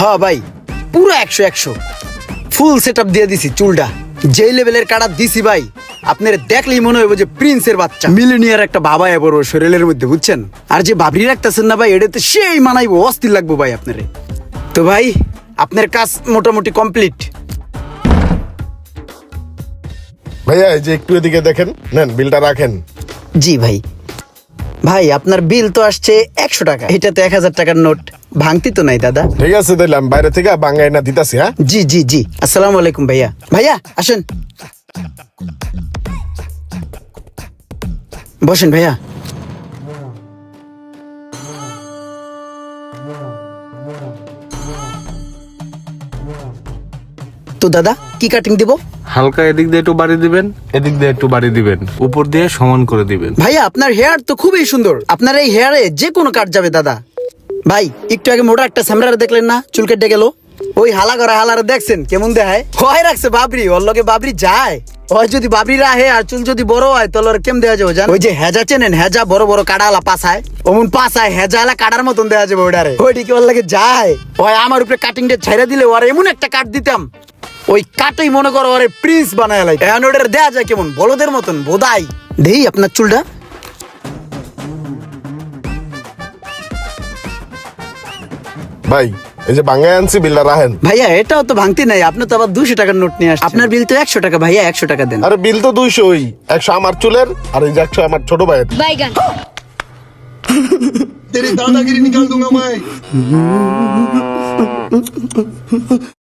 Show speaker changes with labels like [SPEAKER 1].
[SPEAKER 1] হ্যাঁ ভাই পুরো একশো একশো। ফুল সেট দিয়ে দিছি চুলটা। যেই লেভেলের কাটা দিছি ভাই আপনার দেখলেই মনে হইব যে প্রিন্সের বাচ্চা। মিলিনিয়ার একটা বাবা এবার ওর শরীরের মধ্যে বুঝছেন? আর যে বাবরি রাখতেছেন না ভাই এটাতে সেই মানাইবো অস্থির লাগবো ভাই আপনারে। তো ভাই আপনার কাজ মোটামুটি কমপ্লিট
[SPEAKER 2] ভাইয়া এই যে একটু এদিকে দেখেন নেন বিলটা রাখেন।
[SPEAKER 1] জি ভাই। ভাই আপনার বিল তো আসছে একশো টাকা। এটাতে এক হাজার টাকার নোট ভাঙতি তো নাই দাদা।
[SPEAKER 2] ঠিক আছে আমি বাইরে থেকে বাঙ্গাই না দিতাছি হ্যাঁ?
[SPEAKER 1] জি জি জি। আসসালামু আলাইকুম ভাইয়া। ভাইয়া আসেন। বসেন ভাইয়া। তো দাদা কি কাটিং দিব?
[SPEAKER 3] হালকা এদিক দিয়ে একটু বাড়ি দিবেন, এদিক দিয়ে একটু বাড়ি দিবেন। উপর দিয়ে সমান করে দিবেন।
[SPEAKER 1] ভাইয়া, আপনার হেয়ার তো খুবই সুন্দর। আপনার এই হেয়ারে যে কোনো কাট যাবে, দাদা। ভাই, একটু আগে মোটা একটা স্যামরার দেখলেন না? চুল কেটে গেল ওই হালা করা হালারে দেখছেন, কেমন দেখায়? হয় রাখছে বাবরি ওর লগে বাবরি যায়। হয় যদি বাবরি রাহে আর চুল যদি বড় হয়, তাহলে কেম দেওয়া যাবে জান ওই যে হেজা চেনেন, হেজা বড় বড় কাটালা পাসায় অমন পাসায় হেজা আলা কাটার মতন দেওয়া যাবে ওইটারে ওইটি কি ওর লাগে যায়? হয় আমার উপরে কাটিং ডে ছেড়ে দিলে ওর এমন একটা কাট দিতাম। ওই কাটেই মনে করো ওরে প্রিন্স বানায় লাই এখন ওটার দেয়া যায় কেমন বলদের মতন বোধাই দেই আপনার চুলটা
[SPEAKER 2] ভাই এই যে বাঙ্গাই আনছি বিলটা রাখেন
[SPEAKER 1] ভাইয়া এটাও তো ভাঙতি নাই আপনি তো আবার দুশো টাকার নোট নিয়ে আসছেন আপনার বিল তো একশো টাকা ভাইয়া একশো টাকা দেন
[SPEAKER 2] আরে বিল তো দুইশো ওই একশো আমার চুলের আর এই যে একশো আমার ছোট ভাইয়ের
[SPEAKER 4] बैगन
[SPEAKER 5] तेरी दादागिरी निकाल दूंगा मैं